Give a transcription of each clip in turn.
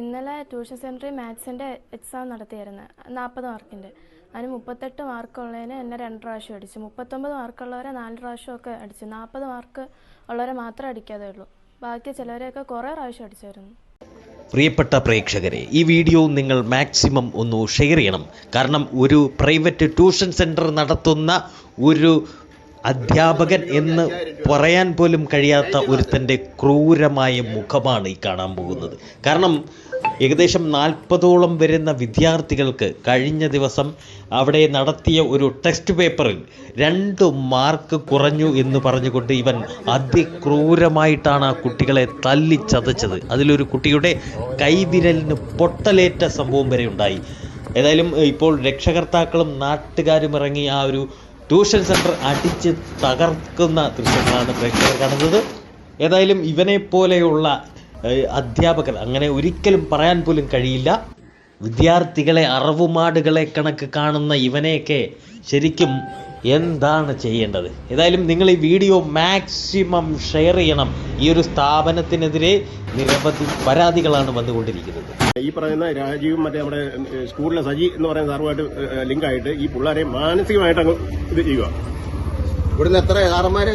ഇന്നലെ ട്യൂഷൻ സെന്ററിൽ മാത്സിന്റെ എക്സാം നടത്തിയായിരുന്നു. നാൽപ്പത് മാർക്കിന്റെ അതിന് മുപ്പത്തെട്ട് മാർക്കുള്ളതിന് എന്നെ രണ്ട് പ്രാവശ്യം അടിച്ചു. മുപ്പത്തൊമ്പത് മാർക്കുള്ളവരെ നാല് പ്രാവശ്യമൊക്കെ അടിച്ചു. നാൽപ്പത് മാർക്ക് ഉള്ളവരെ മാത്രമേ അടിക്കാതെ ഉള്ളൂ. ബാക്കി ചിലവരെയൊക്കെ കുറേ പ്രാവശ്യം അടിച്ചായിരുന്നു. പ്രിയപ്പെട്ട പ്രേക്ഷകരെ ഈ വീഡിയോ നിങ്ങൾ മാക്സിമം ഒന്ന് ഷെയർ ചെയ്യണം. കാരണം ഒരു പ്രൈവറ്റ് ട്യൂഷൻ സെന്റർ നടത്തുന്ന ഒരു അധ്യാപകൻ എന്ന് പറയാൻ പോലും കഴിയാത്ത ഒരുത്തന്റെ ക്രൂരമായ മുഖമാണ് ഈ കാണാൻ പോകുന്നത്. കാരണം ഏകദേശം നാൽപ്പതോളം വരുന്ന വിദ്യാർത്ഥികൾക്ക് കഴിഞ്ഞ ദിവസം അവിടെ നടത്തിയ ഒരു ടെക്സ്റ്റ് പേപ്പറിൽ രണ്ട് മാർക്ക് കുറഞ്ഞു എന്ന് പറഞ്ഞുകൊണ്ട് ഇവൻ അതിക്രൂരമായിട്ടാണ് ആ കുട്ടികളെ തല്ലിച്ചതച്ചത്. അതിലൊരു കുട്ടിയുടെ കൈവിരലിന് പൊട്ടലേറ്റ സംഭവം വരെ ഉണ്ടായി. ഏതായാലും ഇപ്പോൾ രക്ഷകർത്താക്കളും നാട്ടുകാരും ഇറങ്ങി ആ ഒരു ട്യൂഷൻ സെന്റർ അടിച്ച് തകർക്കുന്ന ദൃശ്യങ്ങളാണ് പ്രേക്ഷകർ കാണുന്നത്. ഏതായാലും ഇവനെ പോലെയുള്ള അധ്യാപകർ അങ്ങനെ ഒരിക്കലും പറയാൻ പോലും കഴിയില്ല. വിദ്യാർത്ഥികളെ അറവുമാടുകളെ കണക്ക് കാണുന്ന ഇവനെയൊക്കെ ശരിക്കും എന്താണ് ചെയ്യേണ്ടത്? ഏതായാലും നിങ്ങൾ ഈ വീഡിയോ മാക്സിമം ഷെയർ ചെയ്യണം. ഈ ഒരു സ്ഥാപനത്തിനെതിരെ നിരവധി പരാതികളാണ് വന്നുകൊണ്ടിരിക്കുന്നത്. ഈ പറയുന്ന രാജീവും മറ്റേ നമ്മുടെ സ്കൂളിലെ സജി എന്ന് പറയുന്ന സാറുമായിട്ട് ലിങ്കായിട്ട് ഈ പിള്ളേരെ മാനസികമായിട്ട് അങ്ങ് ഇത് ചെയ്യുക. ഇവിടുന്ന് എത്ര സാറന്മാര്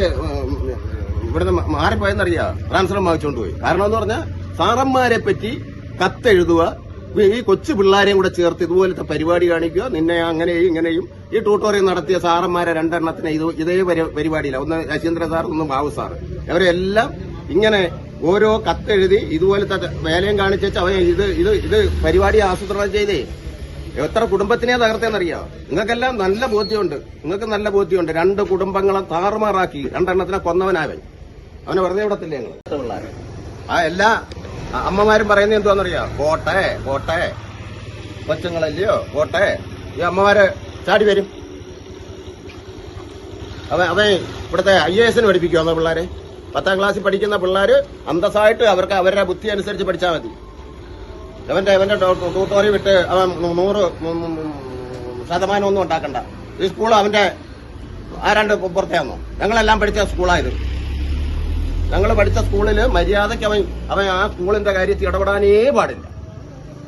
ഇവിടുന്ന് മാറിപ്പോയെന്നറിയാ? ട്രാൻസ്ഫർ വാങ്ങിച്ചുകൊണ്ട് പോയി. കാരണം എന്ന് പറഞ്ഞാൽ സാറന്മാരെ പറ്റി കത്തെഴുതുക ഈ കൊച്ചു പിള്ളേരെയും കൂടെ ചേർത്ത് ഇതുപോലത്തെ പരിപാടി കാണിക്കുക നിന്നെ അങ്ങനെയും ഇങ്ങനെയും ഈ ട്യൂട്ടോറിയൽ നടത്തിയ സാറന്മാരെ രണ്ടെണ്ണത്തിന് ഇത് ഇതേ പരി- പരിപാടിയില്ല ഒന്ന് ശശീന്ദ്രൻ സാർ ഒന്ന് ബാബു സാർ. അവരെല്ലാം ഇങ്ങനെ ഓരോ കത്തെഴുതി ഇതുപോലത്തെ വേലയും കാണിച്ചു അവ ഇത് ഇത് ഇത് പരിപാടി ആസൂത്രണം ചെയ്തേ. എത്ര കുടുംബത്തിനെ തകർത്തേന്നറിയോ നിങ്ങൾക്കെല്ലാം നല്ല ബോധ്യമുണ്ട്. നിങ്ങൾക്ക് നല്ല ബോധ്യമുണ്ട്. രണ്ട് കുടുംബങ്ങളെ താറുമാറാക്കി. രണ്ടെണ്ണത്തിനെ കൊന്നവനാവൻ. അവനെ വെറുതെ വിടത്തില്ലേ ഞങ്ങൾ ആ എല്ലാ അമ്മമാരും പറയുന്നത് എന്തുവാന്നറിയോ? പോട്ടെ പോട്ടെ. കൊച്ചുങ്ങളല്ലയോ? പോട്ടെ. ഈ അമ്മമാര് ചാടി വരും. അവൻ അവൻ ഇവിടുത്തെ ഐ എ എസിന് പഠിപ്പിക്കുമോ പിള്ളേരെ? പത്താം ക്ലാസ്സിൽ പഠിക്കുന്ന പിള്ളേര് അന്തസ്സായിട്ട് അവർക്ക് അവരുടെ ബുദ്ധി അനുസരിച്ച് പഠിച്ചാൽ മതി. അവന്റെ അവന്റെ ട്യൂട്ടോറി വിട്ട് അവൻ നൂറ് ശതമാനം ഒന്നും ഉണ്ടാക്കണ്ട. ഈ സ്കൂൾ അവന്റെ ആ ആരാണ്ട് പുറത്തേന്നോ ഞങ്ങളെല്ലാം പഠിച്ച സ്കൂളായത് ഞങ്ങൾ പഠിച്ച സ്കൂളിൽ മര്യാദയ്ക്ക് അവൻ അവൻ ആ സ്കൂളിന്റെ കാര്യത്തിൽ ഇടപെടാനേ പാടില്ല.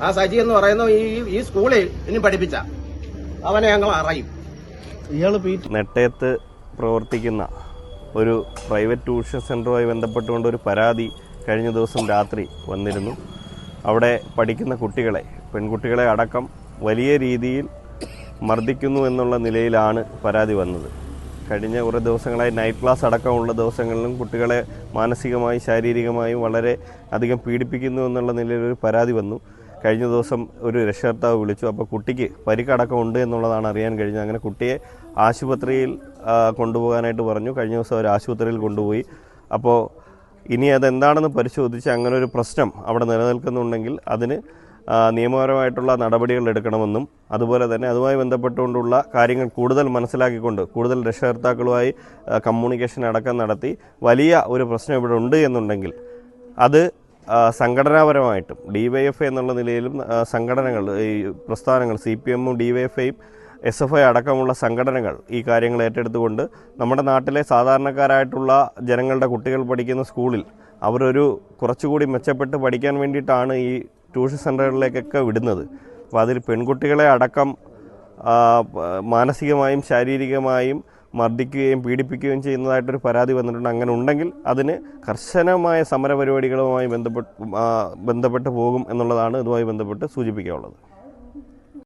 ആ സജി എന്ന് പറയുന്ന ഈ ഈ സ്കൂളിൽ ഇനി പഠിപ്പിച്ച. അവനെ ഞങ്ങൾ അറിയും. നെട്ടയത്ത് പ്രവർത്തിക്കുന്ന ഒരു പ്രൈവറ്റ് ട്യൂഷൻ സെന്ററുമായി ബന്ധപ്പെട്ടുകൊണ്ട് ഒരു പരാതി കഴിഞ്ഞ ദിവസം രാത്രി വന്നിരുന്നു. അവിടെ പഠിക്കുന്ന കുട്ടികളെ പെൺകുട്ടികളെ അടക്കം വലിയ രീതിയിൽ മർദ്ദിക്കുന്നു എന്നുള്ള നിലയിലാണ് പരാതി വന്നത്. കഴിഞ്ഞ കുറേ ദിവസങ്ങളായി നൈറ്റ് ക്ലാസ് അടക്കമുള്ള ദിവസങ്ങളിലും കുട്ടികളെ മാനസികമായും ശാരീരികമായും വളരെ അധികം പീഡിപ്പിക്കുന്നു എന്നുള്ള നിലയിൽ ഒരു പരാതി വന്നു. കഴിഞ്ഞ ദിവസം ഒരു രക്ഷകർത്താവ് വിളിച്ചു. അപ്പോൾ കുട്ടിക്ക് പരിക്കടക്കം ഉണ്ട് എന്നുള്ളതാണ് അറിയാൻ കഴിഞ്ഞത്. അങ്ങനെ കുട്ടിയെ ആശുപത്രിയിൽ കൊണ്ടുപോകാനായിട്ട് പറഞ്ഞു. കഴിഞ്ഞ ദിവസം അവർ ആശുപത്രിയിൽ കൊണ്ടുപോയി. അപ്പോൾ ഇനി അതെന്താണെന്ന് പരിശോധിച്ച് അങ്ങനെ ഒരു പ്രശ്നം അവിടെ നിലനിൽക്കുന്നുണ്ടെങ്കിൽ അതിന് നിയമപരമായിട്ടുള്ള നടപടികൾ എടുക്കണമെന്നും അതുപോലെ തന്നെ അതുമായി ബന്ധപ്പെട്ടുകൊണ്ടുള്ള കാര്യങ്ങൾ കൂടുതൽ മനസ്സിലാക്കിക്കൊണ്ട് കൂടുതൽ രക്ഷകർത്താക്കളുമായി കമ്മ്യൂണിക്കേഷൻ അടക്കം നടത്തി വലിയ ഒരു പ്രശ്നം ഇവിടെ ഉണ്ട് എന്നുണ്ടെങ്കിൽ അത് സംഘടനാപരമായിട്ടും ഡി വൈ എഫ് ഐ എന്നുള്ള നിലയിലും സംഘടനകൾ ഈ പ്രസ്ഥാനങ്ങൾ സി പി എമ്മും ഡി വൈ എഫ് ഐയും എസ് എഫ് ഐ അടക്കമുള്ള സംഘടനകൾ ഈ കാര്യങ്ങൾ ഏറ്റെടുത്തുകൊണ്ട് നമ്മുടെ നാട്ടിലെ സാധാരണക്കാരായിട്ടുള്ള ജനങ്ങളുടെ കുട്ടികൾ പഠിക്കുന്ന സ്കൂളിൽ അവരൊരു കുറച്ചുകൂടി മെച്ചപ്പെട്ട് പഠിക്കാൻ വേണ്ടിയിട്ടാണ് ഈ ട്യൂഷൻ സെന്ററുകളിലേക്കൊക്കെ വിടുന്നത്. അപ്പോൾ അതിൽ പെൺകുട്ടികളെ അടക്കം മാനസികമായും ശാരീരികമായും മർദ്ദിക്കുകയും പീഡിപ്പിക്കുകയും ചെയ്യുന്നതായിട്ടൊരു പരാതി വന്നിട്ടുണ്ട്. അങ്ങനെ ഉണ്ടെങ്കിൽ അതിന് കർശനമായ സമരപരിപാടികളുമായി ബന്ധപ്പെട്ട് ബന്ധപ്പെട്ട് പോകും എന്നുള്ളതാണ് ഇതുമായി ബന്ധപ്പെട്ട് സൂചിപ്പിക്കാനുള്ളത്.